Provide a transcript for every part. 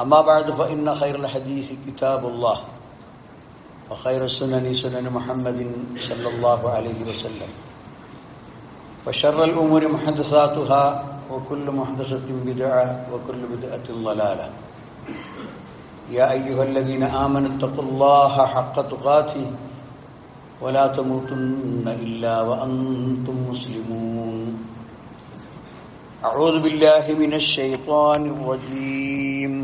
أما بعد فإن خير الحديث كتاب الله وخير السنن سنن محمد صلى الله عليه وسلم. وشر الأمور محدثاتها وكل محدثة بدعة وكل بدعة ضلالة. يا أيها الذين آمنوا اتقوا الله حق تقاته ولا تموتن إلا وأنتم مسلمون. أعوذ بالله من الشيطان الرجيم.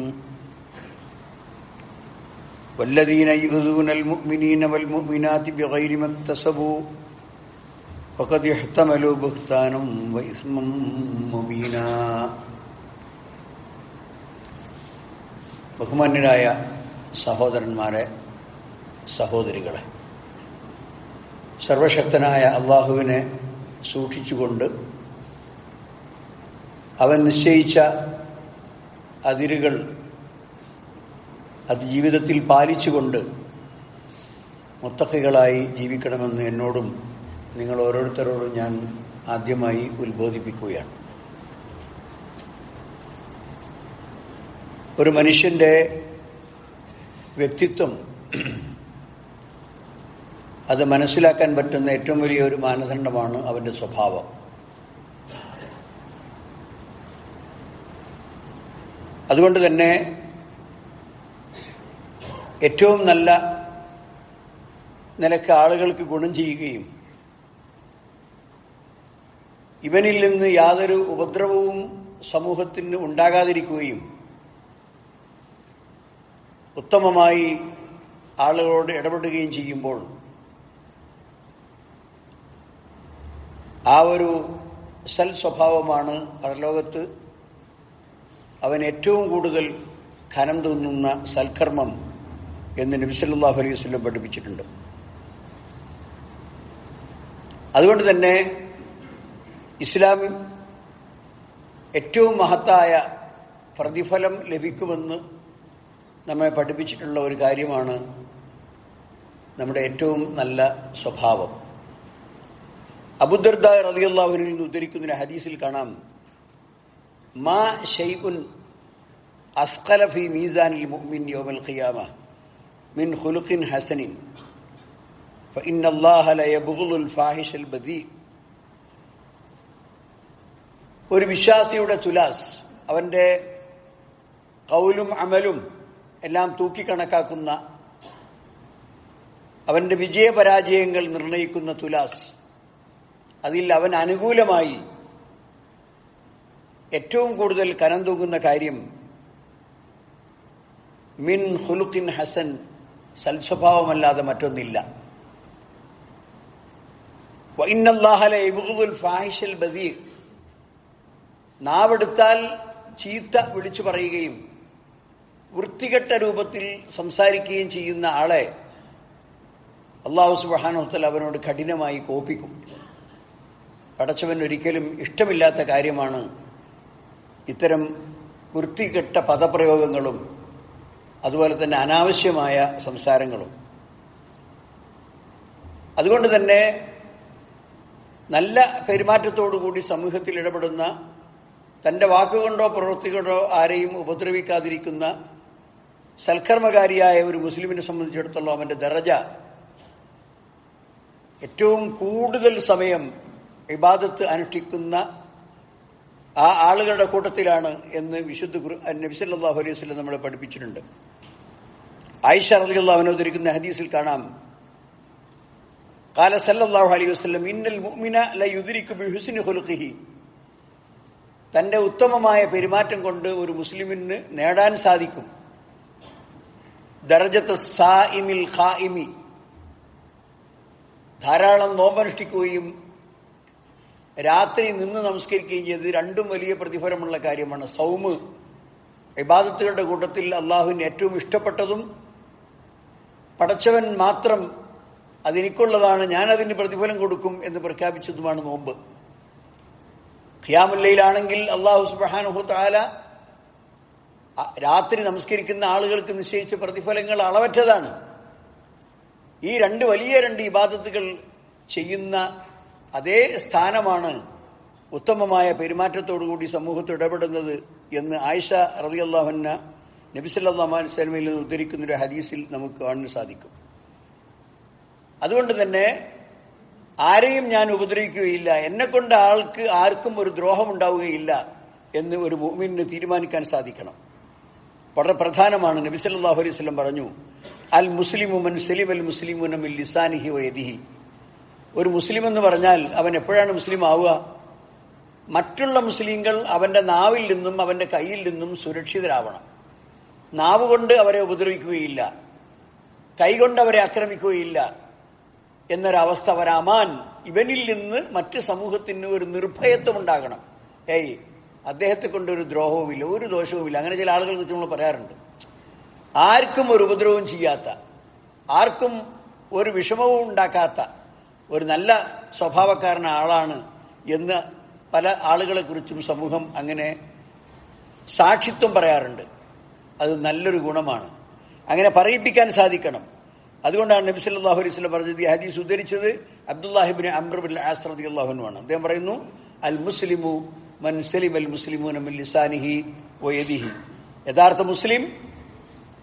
والذين يؤذون المؤمنين والمؤمنات بغير ما اكتسبوا فقد احتملوا بهتانا وإثما مبينا ബഹുമാന്യരായ സഹോദരന്മാരെ സഹോദരികളെ സർവശക്തനായ അള്ളാഹുവിനെ സൂക്ഷിച്ചുകൊണ്ട് അവൻ നിശ്ചയിച്ച അതിരുകൾ അത് ജീവിതത്തിൽ പാലിച്ചുകൊണ്ട് മുത്തഫികളായി ജീവിക്കണമെന്ന് എന്നോടും നിങ്ങൾ ഓരോരുത്തരോടും ഞാൻ ആദ്യമായി ഉത്ബോധിപ്പിക്കുകയാണ്. ഒരു മനുഷ്യന്റെ വ്യക്തിത്വം അത് മനസ്സിലാക്കാൻ പറ്റുന്ന ഏറ്റവും വലിയ ഒരു മാനദണ്ഡമാണ് അവന്റെ സ്വഭാവം. അതുകൊണ്ട് തന്നെ ഏറ്റവും നല്ല നിലയ്ക്ക് ആളുകൾക്ക് ഗുണം ചെയ്യുകയും ഇവനിൽ നിന്ന് യാതൊരു ഉപദ്രവവും സമൂഹത്തിന് ഉണ്ടാകാതിരിക്കുകയും ഉത്തമമായി ആളുകളോട് ഇടപെടുകയും ചെയ്യുമ്പോൾ ആ ഒരു സൽ സ്വഭാവമാണ് പരലോകത്ത് അവൻ ഏറ്റവും കൂടുതൽ ഖനം തോന്നുന്ന സൽക്കർമ്മം എന്ന് നബിസല്ലാഹു അലൈഹി വസ്ലം പഠിപ്പിച്ചിട്ടുണ്ട്. അതുകൊണ്ട് തന്നെ ഇസ്ലാം ഏറ്റവും മഹത്തായ പ്രതിഫലം ലഭിക്കുമെന്ന് നമ്മെ പഠിപ്പിച്ചിട്ടുള്ള ഒരു കാര്യമാണ് നമ്മുടെ ഏറ്റവും നല്ല സ്വഭാവം. അബുദർദ റതിയുള്ളവരിൽ നിന്ന് ഉദ്ധരിക്കുന്ന ഹദീസിൽ കാണാം. മാ ഷെയ്ഖുൻ അസ്കലഫി മീസാനിൽ മുഅ്മിൻ യോമൽ ഖിയാമ. മിൻ ഖുലുഖിൻ ഹസനിൻ فإن الله لا يبغض الفاحش البذيء ഒരു വിശ്വാസിയുടെ തുലാസ് അവന്റെ കൗലും അമലും എല്ലാം തൂക്കിക്കണക്കാക്കുന്ന അവന്റെ വിജയപരാജയങ്ങൾ നിർണയിക്കുന്ന തുലാസ് അതിൽ അവൻ അനുകൂലമായി ഏറ്റവും കൂടുതൽ കനം തൂങ്ങുന്ന കാര്യം മിൻ ഹുലുക്കിൻ ഹസൻ സൽസ്വഭാവമല്ലാതെ മറ്റൊന്നില്ല. നാവെടുത്താൽ ചീത്ത വിളിച്ചു പറയുകയും വൃത്തികെട്ട രൂപത്തിൽ സംസാരിക്കുകയും ചെയ്യുന്ന ആളെ അള്ളാഹു സുബാനോത്തൽ അവനോട് കഠിനമായി കോപ്പിക്കും പടച്ചവൻ ഒരിക്കലും ഇഷ്ടമില്ലാത്ത കാര്യമാണ് ഇത്തരം വൃത്തികെട്ട പദപ്രയോഗങ്ങളും അതുപോലെ തന്നെ അനാവശ്യമായ സംസാരങ്ങളും. അതുകൊണ്ട് തന്നെ നല്ല പെരുമാറ്റത്തോടുകൂടി സമൂഹത്തിൽ ഇടപെടുന്ന തന്റെ വാക്കുകൊണ്ടോ പ്രവൃത്തികളോ ആരെയും ഉപദ്രവിക്കാതിരിക്കുന്ന സൽക്കർമ്മകാരിയായ ഒരു മുസ്ലിമിനെ സംബന്ധിച്ചിടത്തോളം അവന്റെ ദറജ. ഏറ്റവും കൂടുതൽ സമയം വിവാദത്ത് അനുഷ്ഠിക്കുന്ന ആ ആളുകളുടെ കൂട്ടത്തിലാണ് എന്ന് വിശുദ്ധ ഗുരു നബി സല്ലല്ലാഹു അലൈഹി വസല്ലം നമ്മളെ പഠിപ്പിച്ചിട്ടുണ്ട്. ആയിഷ റളിയുള്ള അവനോദരിക്കുന്ന ഹദീസിൽ കാണാം. കാല സല്ലാഹു അലൈഹി വസ്ലം ഇന്നൽ മുഅ്മിന ബിഹുസ്നി ഖുലുഖിഹി തന്റെ ഉത്തമമായ പെരുമാറ്റം കൊണ്ട് ഒരു മുസ്ലിമിന് നേടാൻ സാധിക്കും. ഖായിമി ധാരാളം നോമ്പനുഷ്ഠിക്കുകയും രാത്രി നിന്ന് നമസ്കരിക്കുകയും ചെയ്ത് രണ്ടും വലിയ പ്രതിഫലമുള്ള കാര്യമാണ്. സൗമ് ഇബാദത്തുകളുടെ കൂട്ടത്തിൽ അള്ളാഹുവിന് ഏറ്റവും ഇഷ്ടപ്പെട്ടതും പടച്ചവൻ മാത്രം അതെനിക്കുള്ളതാണ് ഞാൻ അതിന് പ്രതിഫലം കൊടുക്കും എന്ന് പ്രഖ്യാപിച്ചതുമാണ് നോമ്പ്. ഖിയാമുല്ലയിലാണെങ്കിൽ അള്ളാഹു സുബാനുഹു താല രാത്രി നമസ്കരിക്കുന്ന ആളുകൾക്ക് നിശ്ചയിച്ച പ്രതിഫലങ്ങൾ അളവറ്റതാണ്. ഈ രണ്ട് വലിയ രണ്ട് ഇബാദത്തുകൾ ചെയ്യുന്ന അതേ സ്ഥാനമാണ് ഉത്തമമായ പെരുമാറ്റത്തോടുകൂടി സമൂഹത്തിൽ ഇടപെടുന്നത് എന്ന് ആയിഷ റളിയല്ലാഹുന്ന നബി സല്ലല്ലാഹു അലൈഹി വസല്ലമയിൽ നിന്ന് ഉദ്ധരിക്കുന്ന ഒരു ഹദീസിൽ നമുക്ക് കാണാൻ സാധിക്കും. അതുകൊണ്ട് തന്നെ ആരെയും ഞാൻ ഉപദ്രവിക്കുകയില്ല. എന്നെ കൊണ്ട് ആൾക്ക് ആർക്കും ഒരു ദ്രോഹം ഉണ്ടാവുകയില്ല എന്ന് ഒരു മുഅ്മിനിന് തീരുമാനിക്കാൻ സാധിക്കണം. വളരെ പ്രധാനമാണ് നബി സല്ലല്ലാഹു അലൈഹി വസല്ലം പറഞ്ഞു അൽ മുസ്ലിമു മൻ സലിം അൽ മുസ്ലിമുന മിൻ ലിസാനിഹി ഒരു മുസ്ലിം എന്ന് പറഞ്ഞാൽ അവൻ എപ്പോഴാണ് മുസ്ലിം ആവുക? മറ്റുള്ള മുസ്ലിങ്ങൾ അവന്റെ നാവിൽ നിന്നും അവന്റെ കയ്യിൽ നിന്നും സുരക്ഷിതരാവണം. നാവ് കൊണ്ട് അവരെ ഉപദ്രവിക്കുകയില്ല. കൈകൊണ്ട് അവരെ ആക്രമിക്കുകയില്ല എന്നൊരവസ്ഥ വരാമാൻ ഇവനിൽ നിന്ന് മറ്റ് സമൂഹത്തിന് ഒരു നിർഭയത്വം ഉണ്ടാകണം ഏയ് അദ്ദേഹത്തെ കൊണ്ട് ഒരു ദ്രോഹവുമില്ല ഒരു ദോഷവുമില്ല. അങ്ങനെ ചില ആളുകൾ നമ്മൾ പറയാറുണ്ട്. ആർക്കും ഒരു ഉപദ്രവവും ചെയ്യാത്ത ആർക്കും ഒരു വിഷമവും ഉണ്ടാക്കാത്ത ഒരു നല്ല സ്വഭാവക്കാരന ആളാണ് എന്ന് പല ആളുകളെ കുറിച്ചും സമൂഹം അങ്ങനെ സാക്ഷിത്വം പറയാറുണ്ട്. അത് നല്ലൊരു ഗുണമാണ്. അങ്ങനെ പറയിപ്പിക്കാൻ സാധിക്കണം. അതുകൊണ്ടാണ് നബി സല്ലല്ലാഹു അലൈഹി വസല്ലം പറഞ്ഞത് ഈ ഹദീസ് ഉദ്ധരിച്ചത് അബ്ദുല്ലാഹിബിൻ അമ്രബിൻ ആസ്രദി അള്ളാഹുനുമാണ് അദ്ദേഹം പറയുന്നു അൽ മുസ്ലിമു മൻ സലിം അൽ മുസ്ലിമു ലിസാനിഹി വയദിഹി യഥാർത്ഥ മുസ്ലിം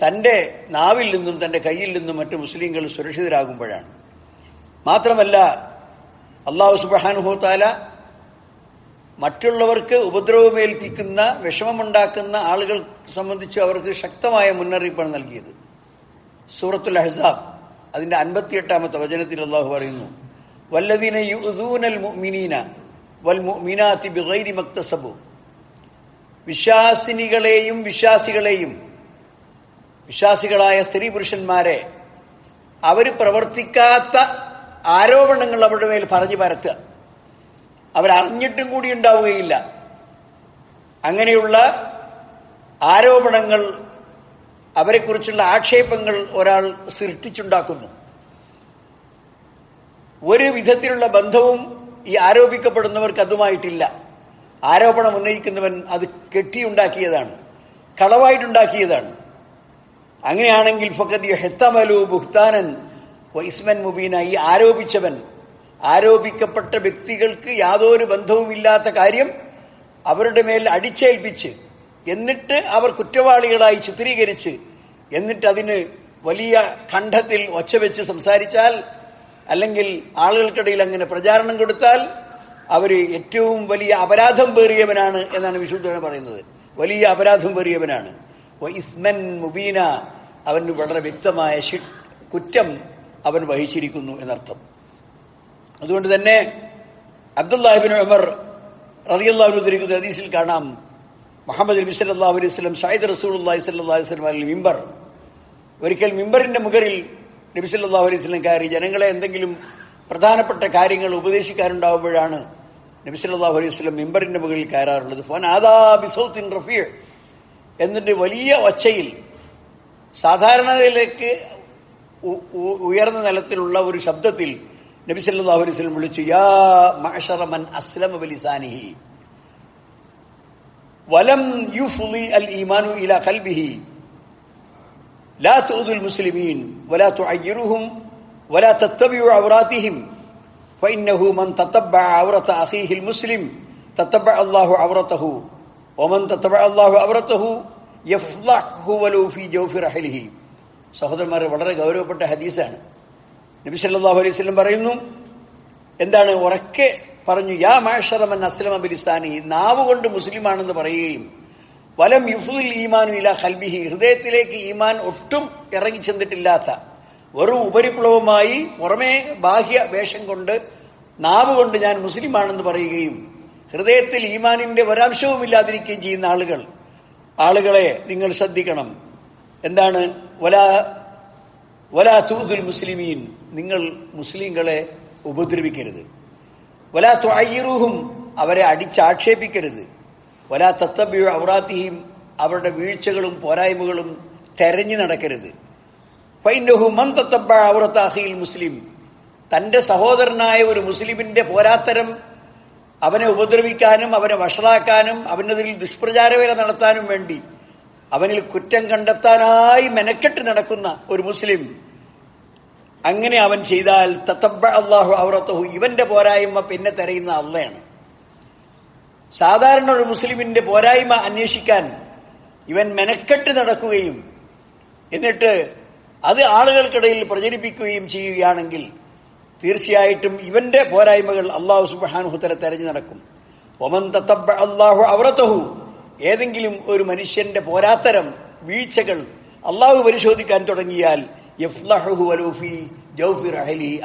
തന്റെ നാവിൽ നിന്നും തന്റെ കയ്യിൽ നിന്നും മറ്റു മുസ്ലിങ്ങൾ സുരക്ഷിതരാകുമ്പോഴാണ്. മാത്രമല്ല അള്ളാഹു സുബ്ഹാനഹു തആല മറ്റുള്ളവർക്ക് ഉപദ്രവമേൽപ്പിക്കുന്ന വിഷമമുണ്ടാക്കുന്ന ആളുകൾ സംബന്ധിച്ച് അവർക്ക് ശക്തമായ മുന്നറിയിപ്പാണ് നൽകിയത്. സൂറത്തുൽ അഹ്സാബ് അതിന്റെ അൻപത്തിയെട്ടാമത്തെ വചനത്തിൽ അള്ളാഹു പറയുന്നു വല്ലദീന യുദൂനൽ മുഅ്മിനീന വൽ മുഅ്മിനാതി മക്തസബു. വിശ്വാസിനികളെയും വിശ്വാസികളെയും വിശ്വാസികളായ സ്ത്രീ പുരുഷന്മാരെ അവർ പ്രവർത്തിക്കാത്ത ആരോപണങ്ങൾ അവരുടെ മേൽ പറഞ്ഞു പരത്തുക. അവരറിഞ്ഞിട്ടും കൂടി ഉണ്ടാവുകയില്ല. അങ്ങനെയുള്ള ആരോപണങ്ങൾ അവരെക്കുറിച്ചുള്ള ആക്ഷേപങ്ങൾ ഒരാൾ സൃഷ്ടിച്ചുണ്ടാക്കുന്നു. ഒരു വിധത്തിലുള്ള ബന്ധവും ഈ ആരോപിക്കപ്പെടുന്നവർക്ക് അതുമായിട്ടില്ല. ആരോപണം ഉന്നയിക്കുന്നവൻ അത് കെട്ടിയുണ്ടാക്കിയതാണ് കളവായിട്ടുണ്ടാക്കിയതാണ്. അങ്ങനെയാണെങ്കിൽ ഫക്കത് ഹെത്തമലു ബുഹ്താനൻ വൈസ്മൻ മുബീന ഈ ആരോപിച്ചവൻ ആരോപിക്കപ്പെട്ട വ്യക്തികൾക്ക് യാതൊരു ബന്ധവുമില്ലാത്ത കാര്യം അവരുടെ മേൽ അടിച്ചേൽപ്പിച്ച് എന്നിട്ട് അവർ കുറ്റവാളികളായി ചിത്രീകരിച്ച് എന്നിട്ട് അതിന് വലിയ കണ്ഠത്തിൽ ഒച്ചവെച്ച് സംസാരിച്ചാൽ അല്ലെങ്കിൽ ആളുകൾക്കിടയിൽ അങ്ങനെ പ്രചാരണം കൊടുത്താൽ അവർ ഏറ്റവും വലിയ അപരാധം പേറിയവനാണ് എന്നാണ് വിശുദ്ധന പറയുന്നത്. വലിയ അപരാധം പേറിയവനാണ്. ഇസ്മൻ മുബീന അവന് വളരെ വ്യക്തമായ കുറ്റം അവൻ വഹിച്ചിരിക്കുന്നു എന്നർത്ഥം. അതുകൊണ്ട് തന്നെ അബ്ദുല്ലാഹിബിൻ ഉമർ റബിയുള്ള ഉദ്ധരിക്കുന്ന ഹദീസിൽ കാണാം. മുഹമ്മദ് നബി സല്ലല്ലാഹു അലൈഹി വസല്ലം ഷാഹിദ് റസൂലുള്ളാഹി സല്ലല്ലാഹു അലൈഹി അൽ മിമ്പർ ഒരിക്കൽ മിമ്പറിന്റെ മുകളിൽ നബി സല്ലല്ലാഹു അലൈഹി വസല്ലം കയറി. ജനങ്ങളെ എന്തെങ്കിലും പ്രധാനപ്പെട്ട കാര്യങ്ങൾ ഉപദേശിക്കാനുണ്ടാവുമ്പോഴാണ് നബി സല്ലല്ലാഹു അലൈഹി വസല്ലം മിമ്പറിന്റെ മുകളിൽ കയറാറുള്ളത്. ഫോൻ ആദാ ബിസൗത്തിൻ റഫീ എന്നിട്ട് വലിയ ഒച്ചയിൽ സാധാരണയിലേക്ക് ഉയർന്ന നിലത്തിലുള്ള ഒരു ശബ്ദത്തിൽ നബി സല്ലല്ലാഹു അലൈഹി വസല്ലം വിളിച്ചു യാ മഅശറ മൻ അസ്ലമ ബിലിസാനിഹി വലം യുഫ്ളി അൽ ഈമാനു ഇലാ ഖൽബിഹി لا تؤذوا المسلمين ولا تعيرهم ولا تتبعوا عوراتهم فإنه من تتبع عورة أخيه المسلم تتبع الله عورته ومن تتبع الله عورته يفضحه ولو في جوف رحله സഹോദരന്മാരെ വളരെ ഗൗരവപ്പെട്ട ഹദീസാണ് നബി സല്ലല്ലാഹു അലൈഹി സ്വലം പറയുന്നു എന്താണ് ഉറക്കെ പറഞ്ഞു യാ മാഷറമൻ അസ്ലമ ബിലിസ്ഥാനി നാവ് കൊണ്ട് മുസ്ലിമാണെന്ന് പറയുകയും വലം യുഫുൽ ഈമാനു ഇല ഹൽബിഹി ഹൃദയത്തിലേക്ക് ഈമാൻ ഒട്ടും ഇറങ്ങി ചെന്നിട്ടില്ലാത്ത വെറും ഉപരിപ്ലവമായി പുറമേ ബാഹ്യ വേഷം കൊണ്ട് നാവ് കൊണ്ട് ഞാൻ മുസ്ലിമാണെന്ന് പറയുകയും ഹൃദയത്തിൽ ഈമാനിന്റെ ഒരംശവും ഇല്ലാതിരിക്കുകയും ചെയ്യുന്ന ആളുകൾ ആളുകളെ നിങ്ങൾ ശ്രദ്ധിക്കണം. എന്താണ്? വലാ വലാ തൂതുൽ മുസ്ലിമീൻ നിങ്ങൾ മുസ്ലിങ്ങളെ ഉപദ്രവിക്കരുത്. വലാ അയ്യറൂഹും അവരെ അടിച്ചാക്ഷേപിക്കരുത്. വലാ ഔറാത്തിയും അവരുടെ വീഴ്ചകളും പോരായ്മകളും തെരഞ്ഞു നടക്കരുത്. ഫൈനഹു മൻ തത്തബ്ബ ഔറത്താഹിയിൽ മുസ്ലിം. തന്റെ സഹോദരനായ ഒരു മുസ്ലിമിന്റെ പോരാത്തരം അവനെ ഉപദ്രവിക്കാനും അവനെ വഷളാക്കാനും അവനെതിൽ ദുഷ്പ്രചാരവേല നടത്താനും വേണ്ടി അവനിൽ കുറ്റം കണ്ടെത്താനായി മെനക്കെട്ട് നടക്കുന്ന ഒരു മുസ്ലിം അങ്ങനെ അവൻ ചെയ്താൽ തത്തബ്ബ അള്ളാഹു ഔറത്തഹു ഇവന്റെ പോരായ്മ പിന്നെ തെരയുന്ന അള്ളയാണ്. സാധാരണ ഒരു മുസ്ലിമിന്റെ പോരായ്മ അന്വേഷിക്കാൻ ഇവൻ മെനക്കെട്ട് നടക്കുകയും എന്നിട്ട് അത് ആളുകൾക്കിടയിൽ പ്രചരിപ്പിക്കുകയും ചെയ്യുകയാണെങ്കിൽ തീർച്ചയായിട്ടും ഇവന്റെ പോരായ്മകൾ അള്ളാഹു സുബാനുഹുത്തര തെരഞ്ഞു നടക്കും. ഒമൻ തത്തബ്ബ അള്ളാഹു അവറത്തഹു ഏതെങ്കിലും ഒരു മനുഷ്യന്റെ പോരാത്തരം വീഴ്ചകൾ അള്ളാഹു പരിശോധിക്കാൻ തുടങ്ങിയാൽ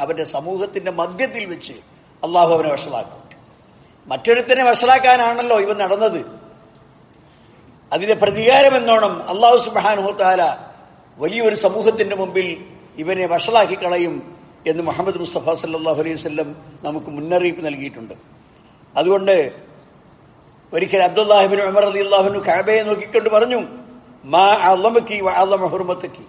അവന്റെ സമൂഹത്തിന്റെ മധ്യത്തിൽ വെച്ച് അള്ളാഹു അവനെ വഷളാക്കും. മറ്റൊരുത്തനെ വഷളാക്കാനാണല്ലോ ഇവ നടന്നത്. അതിന്റെ പ്രതികാരം എന്നോണം അള്ളാഹു സുബാനുഹത്താല വലിയൊരു സമൂഹത്തിന്റെ മുമ്പിൽ ഇവനെ വഷളാക്കി കളയും എന്ന് മുഹമ്മദ് മുസ്തഫ സല്ലാഹു അലൈഹി വല്ലം നമുക്ക് മുന്നറിയിപ്പ് നൽകിയിട്ടുണ്ട്. അതുകൊണ്ട് ഒരിക്കൽ അബ്ദുല്ലാഹിബിൻ ഉമർ അലി അള്ളാഹുനു കാബയെ നോക്കിക്കൊണ്ട് പറഞ്ഞു മാ അള്ളമക്കി അള്ളമ ഹുർമത്തക്കി.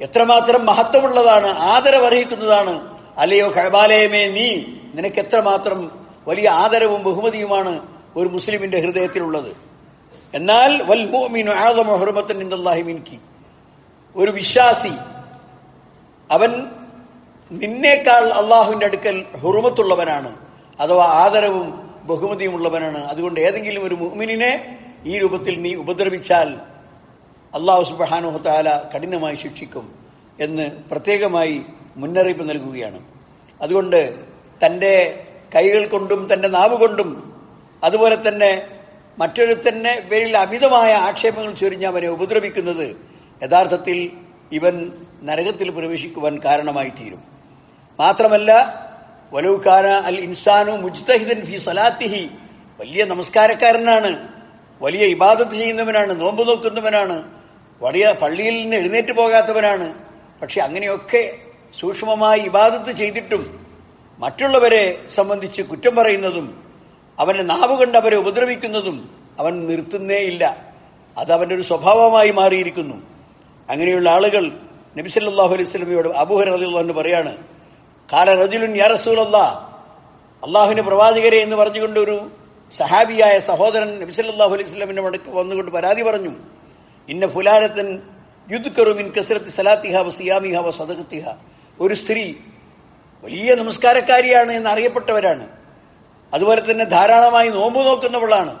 എത്രമാത്രം മഹത്വമുള്ളതാണ് ആദരവർഹിക്കുന്നതാണ് അല്ലയോ കഴബാലയമേ നീ നിനക്ക് എത്രമാത്രം വലിയ ആദരവും ബഹുമതിയുമാണ് ഒരു മുസ്ലിമിന്റെ ഹൃദയത്തിലുള്ളത്. എന്നാൽ വൽ ഒരു വിശ്വാസി അവൻ നിന്നേക്കാൾ അള്ളാഹുവിന്റെ അടുക്കൽ ഹുറുമത്തുള്ളവനാണ് അഥവാ ആദരവും ബഹുമതിയും ഉള്ളവനാണ് അതുകൊണ്ട് ഏതെങ്കിലും ഒരു മുഅ്മിനിനെ ഈ രൂപത്തിൽ നീ ഉപദ്രവിച്ചാൽ അള്ളാഹു സുബാനുഹത്താല കഠിനമായി ശിക്ഷിക്കും എന്ന് പ്രത്യേകമായി മുന്നറിയിപ്പ് നൽകുകയാണ്. അതുകൊണ്ട് തന്റെ കൈകൾ കൊണ്ടും തന്റെ നാവ് കൊണ്ടും അതുപോലെ തന്നെ മറ്റൊരുത്തന്നെ പേരിൽ അമിതമായ ആക്ഷേപങ്ങൾ ചൊരിഞ്ഞ് അവനെ ഉപദ്രവിക്കുന്നത് യഥാർത്ഥത്തിൽ ഇവൻ നരകത്തിൽ പ്രവേശിക്കുവാൻ കാരണമായി തീരും മാത്രമല്ല വലൗക്കാന അൽ ഇൻസാനു മുജ്തഹിദൻ ഫി സലാത്തിഹി. വലിയ നമസ്കാരക്കാരനാണ് വലിയ ഇബാദത്ത് ചെയ്യുന്നവനാണ് നോമ്പ് നോക്കുന്നവനാണ് വലിയ പള്ളിയിൽ നിന്ന് എഴുന്നേറ്റ് പോകാത്തവനാണ് പക്ഷെ അങ്ങനെയൊക്കെ സൂക്ഷ്മമായി ഇബാദത്ത് ചെയ്തിട്ടും മറ്റുള്ളവരെ സംബന്ധിച്ച് കുറ്റം പറയുന്നതും അവന്റെ നാവ് കണ്ട് അവരെ ഉപദ്രവിക്കുന്നതും അവൻ നിർത്തുന്നേയില്ല അത് അവന്റെ ഒരു സ്വഭാവമായി മാറിയിരിക്കുന്നു. അങ്ങനെയുള്ള ആളുകൾ നബിസല്ലാഹു അലൈഹി സ്വലമിയോട് അബൂഹർ അലിള്ളു പറയാണ് കാല റജുലുൻ യാ റസൂലല്ലാ അള്ളാഹുവിന്റെ പ്രവാചകരെ എന്ന് പറഞ്ഞുകൊണ്ട് ഒരു സഹാബിയായ സഹോദരൻ നബിസല്ലാഹു അലൈഹി സ്വലമിന്റെ മടക്ക് വന്നുകൊണ്ട് പരാതി പറഞ്ഞു. ഇന്ന ഫുലാനത്തൻ യുദ്ധക്കറുമിൻ കസരത്ത് സലാത്തിഹ വ സിയാമിഹ വ ഒരു സ്ത്രീ വലിയ നമസ്കാരക്കാരിയാണ് എന്ന് അറിയപ്പെട്ടവരാണ്. അതുപോലെ തന്നെ ധാരാളമായി നോമ്പ് നോക്കുന്നവളാണ്.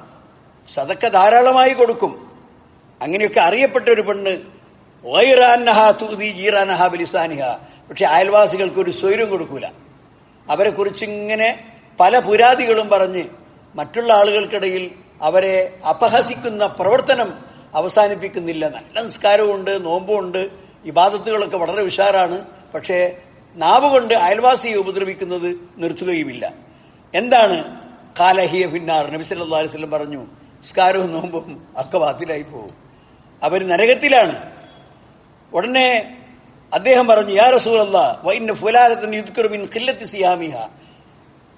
സതക്ക ധാരാളമായി കൊടുക്കും. അങ്ങനെയൊക്കെ അറിയപ്പെട്ട ഒരു പെണ്ണ് വൈറാനഹ പക്ഷെ അയൽവാസികൾക്ക് ഒരു സ്വൈരം കൊടുക്കൂല. അവരെ കുറിച്ച് ഇങ്ങനെ പല പുരാതികളും പറഞ്ഞ് മറ്റുള്ള ആളുകൾക്കിടയിൽ അവരെ അപഹസിക്കുന്ന പ്രവർത്തനം അവസാനിപ്പിക്കുന്നില്ല. നല്ല നിസ്കാരമുണ്ട് നോമ്പുണ്ട് ഇബാദത്തുകളൊക്കെ വളരെ ഉഷാറാണ്. പക്ഷേ നാവ് കൊണ്ട് അയൽവാസിയെ ഉപദ്രവിക്കുന്നത് നിർത്തുകയുമില്ല. എന്താണ്? കാലഹിയ ഫിന്നാർ. നബി സല്ലല്ലാഹു അലൈഹി വസല്ലം പറഞ്ഞു നിസ്കാരവും നോമ്പും ഒക്കെ വാത്തിലായി പോകും. അവർ നരകത്തിലാണ്. ഉടനെ അദ്ദേഹം പറഞ്ഞു യാ റസൂലല്ലാ വൈന്ന ഫുലാലത്തിന് യുദ്ക്കറുമിൻ ഖില്ലത്തി സിയാമിഹ.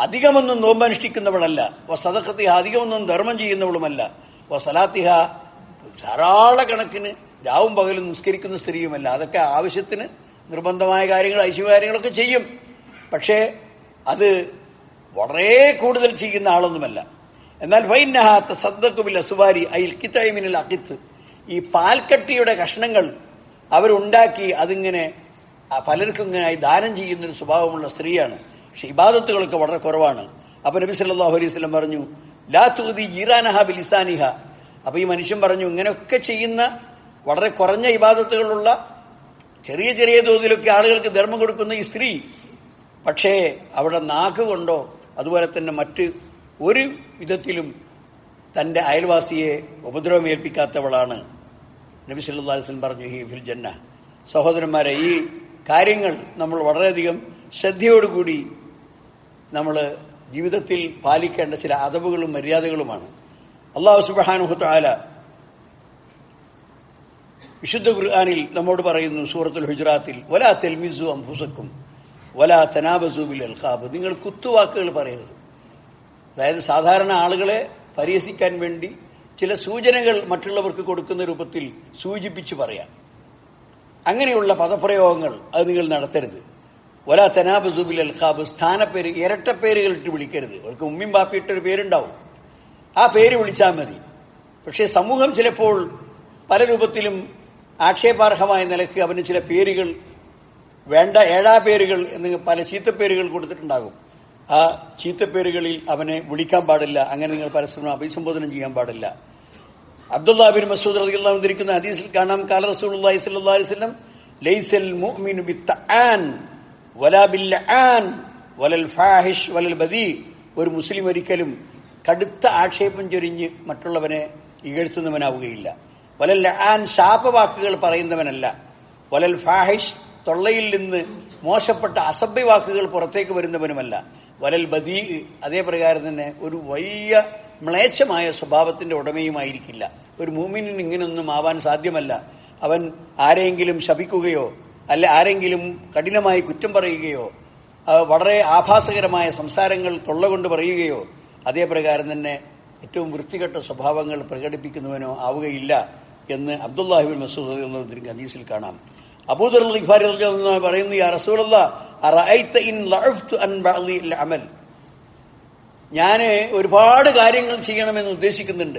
അധികമൊന്നും നോമ്പനുഷ്ഠിക്കുന്നവളല്ല. വ അധികമൊന്നും ധർമ്മം ചെയ്യുന്നവളുമല്ല. വ സലാത്തിഹ ധാരാളക്കണക്കിന് രാവും പകലും നിസ്കരിക്കുന്ന സ്ത്രീയുമല്ല. അതൊക്കെ ആവശ്യത്തിന് നിർബന്ധമായ കാര്യങ്ങൾ ഐശ്വര്യ കാര്യങ്ങളൊക്കെ ചെയ്യും. പക്ഷേ അത് വളരെ കൂടുതൽ ചെയ്യുന്ന ആളൊന്നുമല്ല. എന്നാൽ ഫൈനഹാത്ത സദ്ദക്കുബിൽ അസുബാരി അയിൽ കിത്തൈമിനിൽ അക്കിത്ത് ഈ പാൽക്കട്ടിയുടെ കഷ്ണങ്ങൾ അവരുണ്ടാക്കി അതിങ്ങനെ പലർക്കും ഇങ്ങനെ ദാനം ചെയ്യുന്ന ഒരു സ്വഭാവമുള്ള സ്ത്രീയാണ്. പക്ഷെ ഇബാദത്തുകളൊക്കെ വളരെ കുറവാണ്. അപ്പൊ നബി സല്ലല്ലാഹു അലൈഹി വസല്ലം പറഞ്ഞു ലാ തൂതി ജീറാനഹ ബിലിസാനിഹ. അപ്പൊ ഈ മനുഷ്യൻ പറഞ്ഞു ഇങ്ങനെയൊക്കെ ചെയ്യുന്ന വളരെ കുറഞ്ഞ ഇബാദത്തുകളുള്ള ചെറിയ ചെറിയ തോതിലൊക്കെ ആളുകൾക്ക് ധർമ്മം കൊടുക്കുന്ന ഈ സ്ത്രീ പക്ഷേ അവിടെ നാക്ക് കൊണ്ടോ അതുപോലെ തന്നെ മറ്റ് ഒരു വിധത്തിലും തന്റെ അയൽവാസിയെ ഉപദ്രവമേൽപ്പിക്കാത്തവളാണ് നബി വസല്ലം പറഞ്ഞു ഹി ഫിൽ ജന്ന സഹോദരന്മാരെ ഈ കാര്യങ്ങൾ നമ്മൾ വളരെയധികം ശ്രദ്ധയോടുകൂടി നമ്മൾ ജീവിതത്തിൽ പാലിക്കേണ്ട ചില അതവുകളും മര്യാദകളുമാണ്. അള്ളാഹു സുബ്ഹാനഹു ആല വിശുദ്ധ ഖുർആാനിൽ നമ്മോട് പറയുന്നു സൂറത്തുൽ ഹുജറാത്തിൽ വലാ തെൽമിസു അംഫുസക്കും വലാ തനാബസുബിൽ അൽഖാബ്. നിങ്ങൾ കുത്തുവാക്കുകൾ പറയരുത്. അതായത് സാധാരണ ആളുകളെ പരിഹസിക്കാൻ വേണ്ടി ചില സൂചനകൾ മറ്റുള്ളവർക്ക് കൊടുക്കുന്ന രൂപത്തിൽ സൂചിപ്പിച്ചു പറയാം. അങ്ങനെയുള്ള പദപ്രയോഗങ്ങൾ അത് നിങ്ങൾ നടത്തരുത്. വലാ തനാബസു ബിൽ അൽഖാബ് സ്ഥാനപ്പേര് ഇരട്ടപ്പേരുകൾ ഇട്ട് വിളിക്കരുത്. അവർക്ക് ഉമ്മിയും ബാപ്പിയിട്ടൊരു പേരുണ്ടാവും. ആ പേര് വിളിച്ചാൽ മതി. പക്ഷേ സമൂഹം ചിലപ്പോൾ പല രൂപത്തിലും ആക്ഷേപാർഹമായ നിലയ്ക്ക് അവന് ചില പേരുകൾ വേണ്ട ഏഴാ പേരുകൾ എന്ന് പല ചീത്തപ്പേരുകൾ കൊടുത്തിട്ടുണ്ടാകും. ആ ചീത്തപ്പേരുകളിൽ അവനെ വിളിക്കാൻ പാടില്ല. അങ്ങനെ നിങ്ങൾ പരസ്പരം അഭിസംബോധന ചെയ്യാൻ പാടില്ല. അബ്ദുല്ലാബിൻ മസൂദ് റളിയല്ലാഹു അൻഹു ഹദീസിൽ കാണാം. കാല റസൂലുള്ളാഹി സ്വല്ലല്ലാഹു അലൈഹി വസല്ലം ലൈസൽ മുഅ്മിനു വലാ ഫാഹിഷ് ബദീ. ഒരു മുസ്ലിം ഒരിക്കലും കടുത്ത ആക്ഷേപം ചൊരിഞ്ഞ് മറ്റുള്ളവനെ ഇകഴ്ത്തുന്നവനാവുകയില്ല. വലൽ ആൻ ശാപവാക്കുകൾ പറയുന്നവനല്ല. വലൽ ഫാഹിഷ് തൊള്ളയിൽ നിന്ന് മോശപ്പെട്ട അസഭ്യ വാക്കുകൾ പുറത്തേക്ക് വരുന്നവനുമല്ല. വലൽ ബദീ അതേ പ്രകാരം തന്നെ ഒരു വലിയ മ്ലേച്ഛമായ സ്വഭാവത്തിന്റെ ഉടമയുമായിരിക്കില്ല. ഒരു മൂമിനിന് ഇങ്ങനെയൊന്നും ആവാൻ സാധ്യമല്ല. അവൻ ആരെങ്കിലും ശപിക്കുകയോ അല്ല ആരെങ്കിലും കഠിനമായി കുറ്റം പറയുകയോ വളരെ ആഭാസകരമായ സംസാരങ്ങൾ തൊള്ളകൊണ്ട് പറയുകയോ അതേ പ്രകാരം തന്നെ ഏറ്റവും വൃത്തികെട്ട സ്വഭാവങ്ങൾ പ്രകടിപ്പിക്കുന്നവനോ ആവുകയില്ല എന്ന് അബ്ദുല്ലാഹിബിൻ മസൂദ് എന്ന ഹദീസിൽ കാണാം. അബൂദർ പറയുന്നു യാ റസൂലല്ലാ അമൽ. ഞാൻ ഒരുപാട് കാര്യങ്ങൾ ചെയ്യണമെന്ന് ഉദ്ദേശിക്കുന്നുണ്ട്.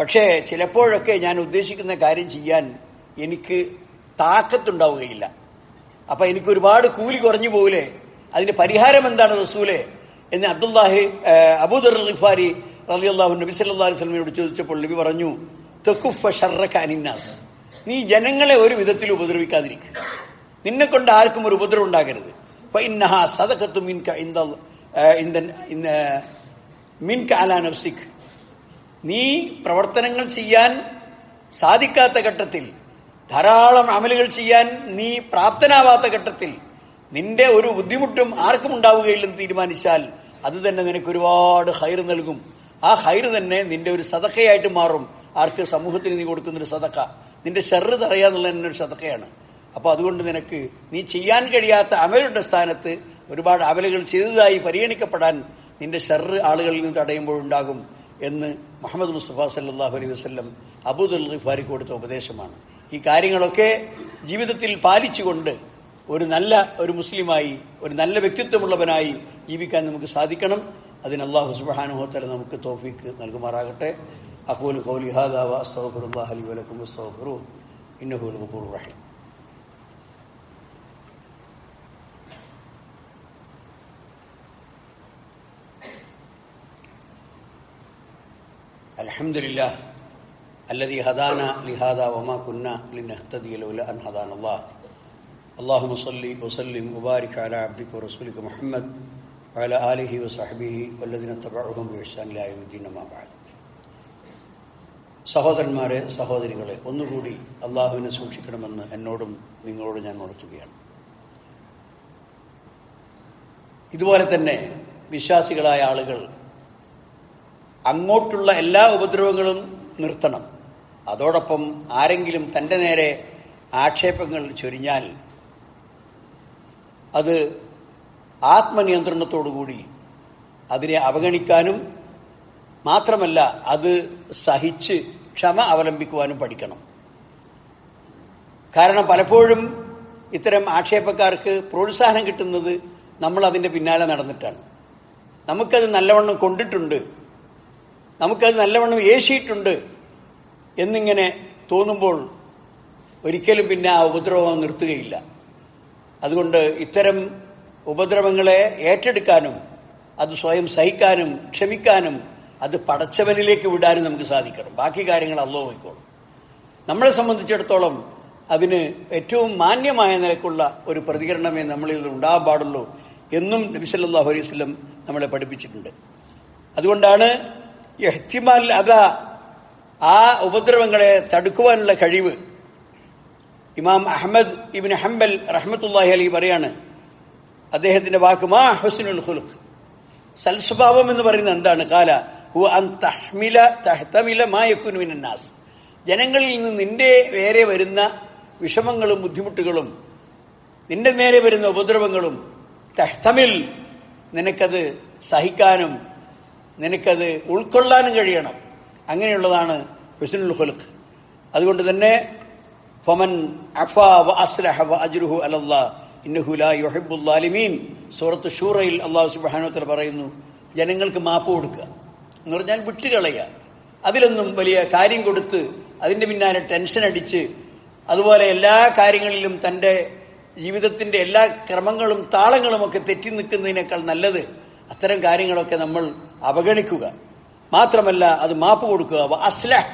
പക്ഷേ ചിലപ്പോഴൊക്കെ ഞാൻ ഉദ്ദേശിക്കുന്ന കാര്യം ചെയ്യാൻ എനിക്ക് താക്കത്തുണ്ടാവുകയില്ല. അപ്പൊ എനിക്ക് ഒരുപാട് കൂലി കുറഞ്ഞു പോകില്ലേ അതിന്റെ പരിഹാരം എന്താണ് റസൂലെ? എന്ന് അബ്ദുല്ലാഹി അബൂദർ റിഫാരി റലി അള്ളാഹു നബി സല്ലല്ലാഹു അലൈഹി വസല്ലമയോട് ചോദിച്ചപ്പോൾ നബി പറഞ്ഞു നീ ജനങ്ങളെ ഒരു വിധത്തിൽ ഉപദ്രവിക്കാതിരിക്കുക നിന്നെ കൊണ്ട് ആർക്കും ഒരു ഉപദ്രവം ഉണ്ടാകരുത്. ഫഇന്നഹ സദഖത്തു മിൻക ഇൻദ ഇൻദ ഇന്ന മിൻക അലാ നീ പ്രവർത്തനങ്ങൾ ചെയ്യാൻ സാധിക്കാത്ത ഘട്ടത്തിൽ ധാരാളം അമലുകൾ ചെയ്യാൻ നീ പ്രാപ്തനാവാത്ത ഘട്ടത്തിൽ നിന്റെ ഒരു ബുദ്ധിമുട്ടും ആർക്കും ഉണ്ടാവുകയില്ലെന്ന് തീരുമാനിച്ചാൽ അത് തന്നെ നിനക്ക് ഒരുപാട് ഹൈർ നൽകും. ആ ഹൈർ തന്നെ നിന്റെ ഒരു സതക്കയായിട്ട് മാറും. ആർക്ക് സമൂഹത്തിന് നീ കൊടുക്കുന്ന ഒരു സതക്ക നിന്റെ ഷെറ് തറയാന്നുള്ള തന്നെ ഒരു സതക്കയാണ് അപ്പൊ അതുകൊണ്ട് നിനക്ക് നീ ചെയ്യാൻ കഴിയാത്ത അമലുടെ സ്ഥാനത്ത് ഒരുപാട് അമലുകൾ ചെയ്തതായി പരിഗണിക്കപ്പെടാൻ നിന്റെ ഷെറ് ആളുകളിൽ നിന്ന് തടയുമ്പോഴുണ്ടാകും എന്ന് മുഹമ്മദ് മുസ്തഫ സല്ലാഹു അലൈഹി വസ്ല്ലം അബൂദുൽ ഖിഫാരി കൊടുത്ത ഉപദേശമാണ്. ഈ കാര്യങ്ങളൊക്കെ ജീവിതത്തിൽ പാലിച്ചുകൊണ്ട് ഒരു നല്ല ഒരു മുസ്ലിമായി ഒരു നല്ല വ്യക്തിത്വമുള്ളവനായി ജീവിക്കാൻ നമുക്ക് സാധിക്കണം അതിന് അള്ളാഹു സുബഹാനുഹോത്തര നമുക്ക് തോഫിക്ക് നൽകുമാറാകട്ടെ അഹൂൽ കൗലി ഹാദാവ അസ്തോഫുറുല്ലാഹ് അലി വലക്കും അസ്തോഫുറു ഇന്നഹുൽ കപൂർ റഹീം الحمد لله الذي هدانا لهذا وما كنا لنهتدي لولا أن هدانا الله اللهم صل وسلم وبارك على عبدك ورسولك محمد وعلى آله وصحبه والذين اتبعوهم بإحسان إلى يوم الدين ما بعد സഹോദരന്മാരെ സഹോദരികളെ ഒന്നുകൂടി അള്ളാഹുവിനെ സൂക്ഷിക്കണമെന്ന് എന്നോടും നിങ്ങളോട് ഞാൻ ഉണർത്തുകയാണ് ഇതുപോലെ തന്നെ വിശ്വാസികളായ ആളുകൾ അങ്ങോട്ടുള്ള എല്ലാ ഉപദ്രവങ്ങളും നിർത്തണം അതോടൊപ്പം ആരെങ്കിലും തന്റെ നേരെ ആക്ഷേപങ്ങൾ ചൊരിഞ്ഞാൽ അത് ആത്മനിയന്ത്രണത്തോടുകൂടി അതിനെ അവഗണിക്കാനും മാത്രമല്ല അത് സഹിച്ച് ക്ഷമ അവലംബിക്കുവാനും പഠിക്കണം. കാരണം പലപ്പോഴും ഇത്തരം ആക്ഷേപക്കാർക്ക് പ്രോത്സാഹനം കിട്ടുന്നത് നമ്മൾ അതിന്റെ പിന്നാലെ നടന്നിട്ടാണ്. നമുക്കത് നല്ലവണ്ണം കൊണ്ടിട്ടുണ്ട് നമുക്കത് നല്ലവണ്ണം ഏശിയിട്ടുണ്ട് എന്നിങ്ങനെ തോന്നുമ്പോൾ ഒരിക്കലും പിന്നെ ആ ഉപദ്രവം നിർത്തുകയില്ല. അതുകൊണ്ട് ഇത്തരം ഉപദ്രവങ്ങളെ ഏറ്റെടുക്കാനും അത് സ്വയം സഹിക്കാനും ക്ഷമിക്കാനും അത് പടച്ചവനിലേക്ക് വിടാനും നമുക്ക് സാധിക്കണം. ബാക്കി കാര്യങ്ങൾ അല്ലോ നോക്കിക്കോളും. നമ്മളെ സംബന്ധിച്ചിടത്തോളം അതിന് ഏറ്റവും മാന്യമായ നിലക്കുള്ള ഒരു പ്രതികരണമേ നമ്മളിൽ ഉണ്ടാകാൻ പാടുള്ളൂ എന്നും നബി സല്ലല്ലാഹു അലൈഹി വസല്ലം നമ്മളെ പഠിപ്പിച്ചിട്ടുണ്ട്. അതുകൊണ്ടാണ് എഹ്തിമാൽ അത ആ ഉപദ്രവങ്ങളെ തടുക്കുവാനുള്ള കഴിവ്. ഇമാം അഹമ്മദ് ഇബിൻ ഹംബൽ റഹ്മത്തുല്ലാഹി അലി പറയാണ് അദ്ദേഹത്തിന്റെ വാക്ക് മാ ഹുസ്നുൽ ഖുലുഖ് സൽസ്വഭാവം എന്ന് പറയുന്നത് എന്താണ്? കാല ഹു അൻ തഹ്മില തഹ്തമില മാ യകുനു മിനൻ നാസ് ജനങ്ങളിൽ നിന്ന് നിന്റെ നേരെ വരുന്ന വിഷമങ്ങളും ബുദ്ധിമുട്ടുകളും നിന്റെ നേരെ വരുന്ന ഉപദ്രവങ്ങളും തഹ്തമിൽ നിനക്കത് സഹിക്കാനും നിനക്കത് ഉൾക്കൊള്ളാനും കഴിയണം. അങ്ങനെയുള്ളതാണ് ഹുസ്നുൽ ഖുലുഖ് അതുകൊണ്ട് തന്നെ ഫമൻ അഫാ വ അസ്ലഹ വ അജ്റുഹു അലല്ലാ ഇന്നഹു ലാ യുഹിബ്ബുൽ ളാലിമീൻ സൂറത്ത് ഷൂറയിൽ അള്ളാഹു തആല പറയുന്നു ജനങ്ങൾക്ക് മാപ്പ് കൊടുക്കുക. എന്ന് പറഞ്ഞാൽ വിട്ടുകളയുക. അതിലൊന്നും വലിയ കാര്യം കൊടുത്ത് അതിന്റെ പിന്നാലെ ടെൻഷൻ അടിച്ച് അതുപോലെ എല്ലാ കാര്യങ്ങളിലും തന്റെ ജീവിതത്തിന്റെ എല്ലാ ക്രമങ്ങളും താളങ്ങളും ഒക്കെ തെറ്റി നിൽക്കുന്നതിനേക്കാൾ നല്ലത് അത്തരം കാര്യങ്ങളൊക്കെ നമ്മൾ അവഗണിക്കുക. മാത്രമല്ല അത് മാപ്പ് കൊടുക്കുക. അസ്ലഹ്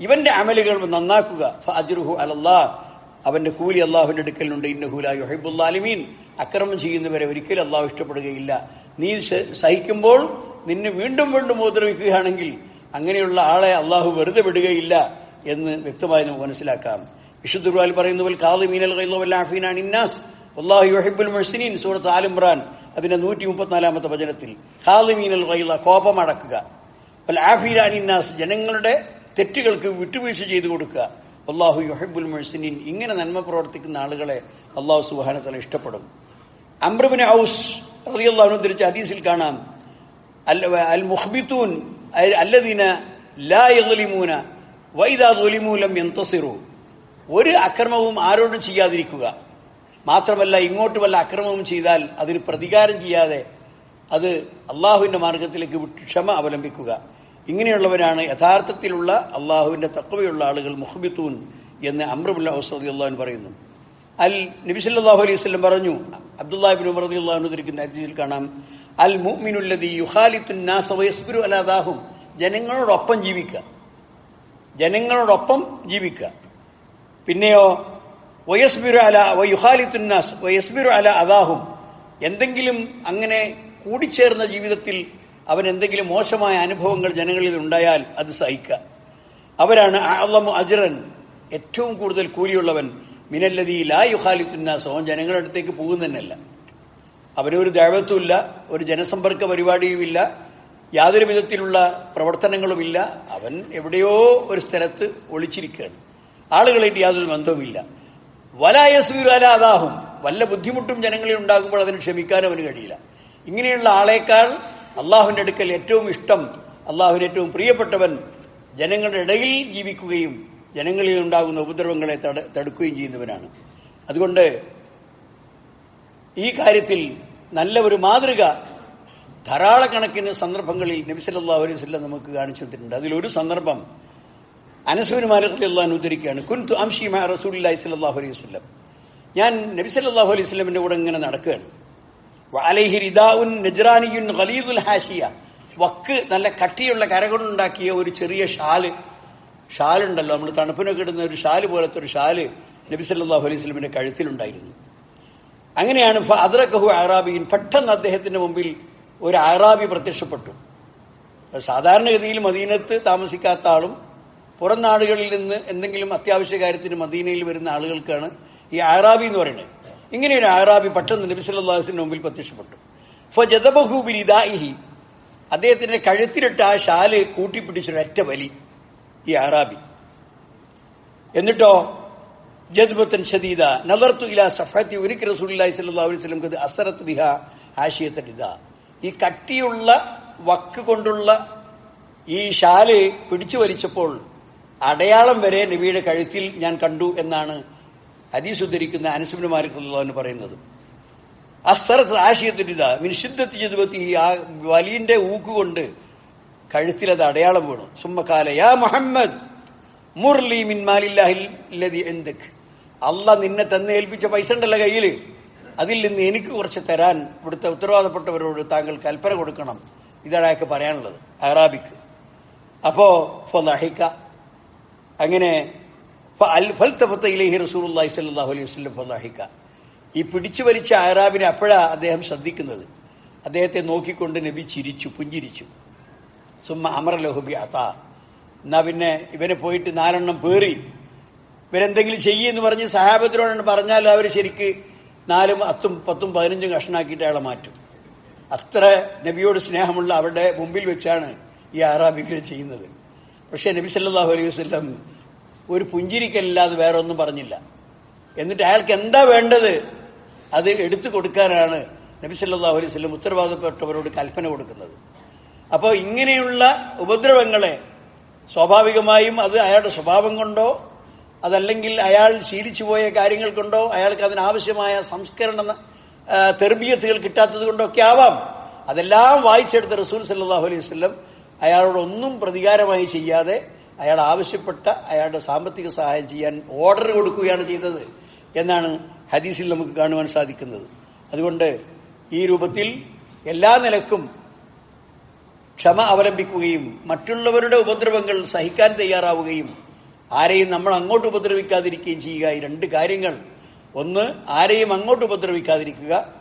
ഇവന്റെ അമലുകൾ നന്നാക്കുക. ഫഅജ്റുഹു അലല്ലാ അവന്റെ കൂലി അള്ളാഹുവിന്റെ അടുക്കലുണ്ട്. ഇന്നഹുല ഹൈബുല്ലാലിമീൻ അക്രമം ചെയ്യുന്നവരെ ഒരിക്കലും അള്ളാഹു ഇഷ്ടപ്പെടുകയില്ല. നീ സഹിക്കുമ്പോൾ നിന്നെ വീണ്ടും വീണ്ടും ഉപദ്രവിക്കുകയാണെങ്കിൽ അങ്ങനെയുള്ള ആളെ അള്ളാഹു വെറുതെ വിടുകയില്ല എന്ന് വ്യക്തമായി നമുക്ക് മനസ്സിലാക്കാം. വിശുദ്ധുർവാൽ പറയുന്ന പോലെ കാളിമീനൽ കൈലോലാഫീനാണ് ഇന്നാസ് അള്ളാഹു യുഹിബുൽ മുഹ്സിനീൻ സൂറത്ത് ആലിമ്രാൻ അതിന്റെ നൂറ്റി മുപ്പത്തിനാലാമത്തെ വചനത്തിൽ. ഖാലിമീനൽ കൈല കോപമടക്കുക. ആഫീനാൻ ഇന്നാസ് ജനങ്ങളുടെ തെറ്റുകൾക്ക് വിട്ടുവീഴ്ച ചെയ്തു കൊടുക്കുക. അള്ളാഹു യുഹബുൽ മുഹസിനിൻ ഇങ്ങനെ നന്മ പ്രവർത്തിക്കുന്ന ആളുകളെ അള്ളാഹു സുഹാനത്തിന് ഇഷ്ടപ്പെടും. അമ്രബിൻ ഔസ് റതിയല്ലാഹുനെ തിരിച്ച് ഹദീസിൽ കാണാം. അൽ മുഹബിത്തൂൻ അല്ലദീന ലാ യലിമൂന വൈദാ ദുലിമൂലം എന്തസിറു ഒരു അക്രമവും ആരോടും ചെയ്യാതിരിക്കുക. മാത്രമല്ല ഇങ്ങോട്ട് വല്ല അക്രമവും ചെയ്താൽ അതിന് പ്രതികാരം ചെയ്യാതെ അത് അള്ളാഹുവിന്റെ മാർഗത്തിലേക്ക് ക്ഷമ അവലംബിക്കുക. ഇങ്ങനെയുള്ളവരാണ് യഥാർത്ഥത്തിലുള്ള അള്ളാഹുവിന്റെ തക്കവയുള്ള ആളുകൾ മുഹബിത്തൂൻ എന്ന് അമ്രബുല്ല ഔസദി പറയുന്നു. അൽ നബി സല്ലല്ലാഹു അലൈഹി വസല്ലം പറഞ്ഞു അബ്ദുല്ലാഹിബ്നു ഉമർ ധരിക്കുന്ന കാണാം അൽ മുഅ്മിനുല്ലദി യുഖാലിത്തുൻ നാസ ദാഹും ജനങ്ങളോടൊപ്പം ജീവിക്കുക. ജനങ്ങളോടൊപ്പം ജീവിക്കുക. പിന്നെയോ വയസ്ബിറു അല വയുഖാലിത്തുൻ നാസ് വയസ്ബിറു അല അദാഹും എന്തെങ്കിലും അങ്ങനെ കൂടിച്ചേർന്ന ജീവിതത്തിൽ അവൻ എന്തെങ്കിലും മോശമായ അനുഭവങ്ങൾ ജനങ്ങളിൽ ഉണ്ടായാൽ അത് സഹിക്കുക. അവരാണ് അള്ളമു അജിറൻ. ഏറ്റവും കൂടുതൽ കൂലിയുള്ളവൻ. മിനല്ലതി ലാ യുഹാലിത്തുന്നാസ് അവൻ ജനങ്ങളുടെ അടുത്തേക്ക് പോകുന്നതന്നെയല്ല അവനൊരു ദൈവത്വമില്ല ഒരു ജനസമ്പർക്ക പരിപാടിയുമില്ല യാതൊരു വിധത്തിലുള്ള പ്രവർത്തനങ്ങളുമില്ല അവൻ എവിടെയോ ഒരു സ്ഥലത്ത് ഒളിച്ചിരിക്കുകയാണ്. ആളുകളായിട്ട് യാതൊരു ബന്ധവുമില്ല. വലായസ്വീരാല അതാഹും വല്ല ബുദ്ധിമുട്ടും ജനങ്ങളിൽ ഉണ്ടാകുമ്പോൾ അതിന് ക്ഷമിക്കാൻ അവന് കഴിയില്ല. ഇങ്ങനെയുള്ള ആളേക്കാൾ അള്ളാഹുവിന്റെ അടുക്കൽ ഏറ്റവും ഇഷ്ടം അള്ളാഹുവിന് ഏറ്റവും പ്രിയപ്പെട്ടവൻ ജനങ്ങളുടെ ഇടയിൽ ജീവിക്കുകയും ജനങ്ങളിൽ ഉണ്ടാകുന്ന ഉപദ്രവങ്ങളെ തട തടുക്കുകയും ചെയ്യുന്നവനാണ്. അതുകൊണ്ട് ഈ കാര്യത്തിൽ നല്ല ഒരു മാതൃക ധാരാളക്കണക്കിന് സന്ദർഭങ്ങളിൽ നബി സല്ലല്ലാഹു അലൈഹി വസല്ലം നമുക്ക് കാണിച്ചു തന്നിട്ടുണ്ട്. അതിലൊരു സന്ദർഭം അനസുബിൻ മാലിക് അള്ളാഹു ഉദ്ധരിക്കുകയാണ്. കുൻതു അംഷി മാ റസൂലുള്ളാഹി സ്വല്ലല്ലാഹു അലൈഹി വസല്ലം. ഞാൻ നബി സല്ലല്ലാഹു അലൈഹി വസല്ലമിന്റെ കൂടെ ഇങ്ങനെ നടക്കുകയാണ്. നജ്റാനിയുൻ ഖലീദുൽ വക്ക് നല്ല കട്ടിയുള്ള കരകൊണ്ടുണ്ടാക്കിയ ഒരു ചെറിയ ഷാൽ. ഷാലുണ്ടല്ലോ നമ്മൾ തണുപ്പിനൊക്കെ ഇടുന്ന ഒരു ഷാൽ പോലത്തെ ഒരു ഷാൽ നബി സല്ലല്ലാഹു അലൈഹി സ്വലമിന്റെ കഴുത്തിലുണ്ടായിരുന്നു. അങ്ങനെയാണ് ഫ അദ്റക്കഹു അറാബിയിൻ പെട്ടെന്ന് അദ്ദേഹത്തിന്റെ മുമ്പിൽ ഒരു അറാബി പ്രത്യക്ഷപ്പെട്ടു. സാധാരണഗതിയിൽ മദീനത്ത് താമസിക്കാത്ത ആളും പുറം നാടുകളിൽ നിന്ന് എന്തെങ്കിലും അത്യാവശ്യ കാര്യത്തിന് മദീനയിൽ വരുന്ന ആളുകൾക്കാണ് ഈ അറാബി എന്ന് പറയുന്നത്. ഇങ്ങനെ ഒരു ആറാബി പെട്ടെന്ന് നബി സല്ലല്ലാഹു അലൈഹി വസല്ലം മുമ്പിൽ പ്രത്യക്ഷപ്പെട്ടു. ഫജദബഹു ബിരിദാഇഹി. അദ്ദേഹത്തിന്റെ കഴുത്തിലിട്ട് ആ ഷാൽ കൂട്ടിപ്പിടിച്ചൊരൊറ്റ വലി ഈ ആറാബി എന്നിട്ടോ ജദ്ബത്തൻ ഇലാ ബിഹ ഈ കട്ടിയുള്ള വക്ക് കൊണ്ടുള്ള ഈ ഷാൽ പിടിച്ചു വലിച്ചപ്പോൾ അടയാളം വരെ നബിയുടെ കഴുത്തിൽ ഞാൻ കണ്ടു എന്നാണ് ഹദീസ് ഉദ്ധരിക്കുന്ന അനസുബിന് പറയുന്നത്. അസറത്ത് ആശയത്തിനിത മിൻഷിദ്ധത്തി ചെതുപത്തി ആ വലിയന്റെ ഊക്കുകൊണ്ട് കഴുത്തിൽ അത് അടയാളം വീണു. സുമ്മക്കാല യാ മുഹമ്മദ് മുർലി മിൻ മാലില്ലാഹില്ലതി എന്തൊക്കെ അല്ല നിന്നെ തന്നെ ഏൽപ്പിച്ച പൈസ ഉണ്ടല്ലോ കയ്യിൽ അതിൽ നിന്ന് എനിക്ക് കുറച്ച് തരാൻ ഇവിടുത്തെ ഉത്തരവാദപ്പെട്ടവരോട് താങ്കൾ കൽപ്പന കൊടുക്കണം. ഇതാണ് അയാൾക്ക് പറയാനുള്ളത്. അറാബിക്ക് അപ്പോ ഫഹിക്ക അങ്ങനെ അലൈഹി ഈ പിടിച്ചു വലിച്ച അഹ്റാബിനെ അപ്പോഴാ അദ്ദേഹം ശ്രദ്ധിക്കുന്നത്. അദ്ദേഹത്തെ നോക്കിക്കൊണ്ട് നബി ചിരിച്ചു പുഞ്ചിരിച്ചു. സുമ്മ അമർ ലഹുബി അതാ. എന്നാ പിന്നെ ഇവനെ പോയിട്ട് നാലെണ്ണം പേറി. ഇവരെന്തെങ്കിലും ചെയ്യുമെന്ന് പറഞ്ഞ് സഹാബത്തിനോടാണ് പറഞ്ഞാൽ അവർ ശരിക്ക് നാലും അത്തും പത്തും പതിനഞ്ചും കഷ്ണാക്കിയിട്ട് അയാളെ മാറ്റും. അത്ര നബിയോട് സ്നേഹമുള്ള അവരുടെ മുമ്പിൽ വെച്ചാണ് ഈ ആറാബികൾ ചെയ്യുന്നത്. പക്ഷേ നബി സല്ലാഹു അലൈഹി ഒരു പുഞ്ചിരിക്കലില്ലാതെ വേറെ ഒന്നും പറഞ്ഞില്ല. എന്നിട്ട് അയാൾക്ക് എന്താ വേണ്ടത്? അത് എടുത്തു കൊടുക്കാനാണ് നബി സല്ലല്ലാഹു അലൈഹി വസല്ലം ഉത്തരവാദപ്പെട്ടവരോട് കൽപ്പന കൊടുക്കുന്നത്. അപ്പോൾ ഇങ്ങനെയുള്ള ഉപദ്രവങ്ങളെ സ്വാഭാവികമായും അത് അയാളുടെ സ്വഭാവം കൊണ്ടോ അതല്ലെങ്കിൽ അയാൾ ശീലിച്ചു പോയ കാര്യങ്ങൾ കൊണ്ടോ അയാൾക്ക് അതിനാവശ്യമായ സംസ്കരണ തെർബിയത്തുകൾ കിട്ടാത്തത് കൊണ്ടൊക്കെ ആവാം. അതെല്ലാം വായിച്ചെടുത്ത റസൂൽ സല്ലല്ലാഹു അലൈഹി വസല്ലം അയാളോട് ഒന്നും പ്രതികാരമായി ചെയ്യാതെ അയാൾ ആവശ്യപ്പെട്ട അയാളുടെ സാമ്പത്തിക സഹായം ചെയ്യാൻ ഓർഡർ കൊടുക്കുകയാണ് ചെയ്തത് എന്നാണ് ഹദീസിൽ നമുക്ക് കാണുവാൻ സാധിക്കുന്നത്. അതുകൊണ്ട് ഈ രൂപത്തിൽ എല്ലാ നിലക്കും ക്ഷമ അവലംബിക്കുകയും മറ്റുള്ളവരുടെ ഉപദ്രവങ്ങൾ സഹിക്കാൻ തയ്യാറാവുകയും ആരെയും നമ്മൾ അങ്ങോട്ട് ഉപദ്രവിക്കാതിരിക്കുകയും ചെയ്യുക. ഈ രണ്ട് കാര്യങ്ങൾ. ഒന്ന് ആരെയും അങ്ങോട്ട് ഉപദ്രവിക്കാതിരിക്കുക.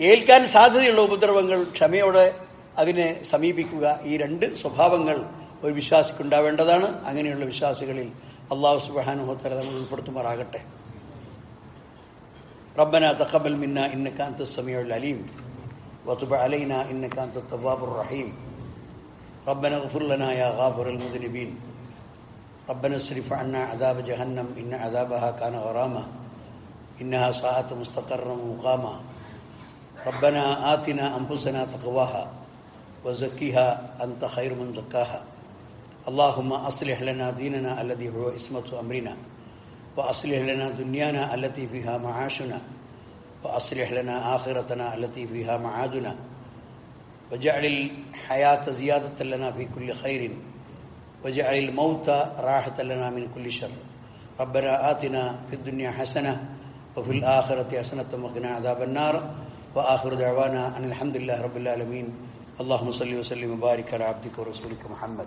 ഏൽക്കാൻ സാധ്യതയുള്ള ഉപദ്രവങ്ങൾ ക്ഷമയോടെ അതിനെ സമീപിക്കുക. ഈ രണ്ട് സ്വഭാവങ്ങൾ ഒരു വിശ്വാസിക്ക് ഉണ്ടാവേണ്ടതാണ് അങ്ങനെയുള്ള വിശ്വാസികളിൽ അള്ളാഹു സുബാനുഹോത്തല നമ്മൾ ഉൾപ്പെടുത്തുമാറാകട്ടെ ربنا تقبل منا انك انت السميع العليم وتب علينا انك انت التواب الرحيم ربنا اغفر لنا يا غافر المذنبين ربنا اصرف عنا عذاب جهنم ان عذابها كان غراما انها ساءت مستقرا ومقاما ربنا آتنا أنفسنا تقواها وزكيها أنت خير من زكاها اللهم أصلح لنا ديننا الذي هو اسمة أمرنا وأصلح لنا دنيانا التي فيها معاشنا وأصلح لنا آخرتنا التي فيها معادنا وجعل الحياة زيادة لنا في كل خير وجعل الموت راحة لنا من كل شر. ربنا آتنا في الدنيا حسنة وفي الآخرة حسنة وقنا عذاب النار. وآخر دعوانا أن الحمد لله رب العالمين. اللهم صل وسلم وبارك على عبدك ورسولك محمد.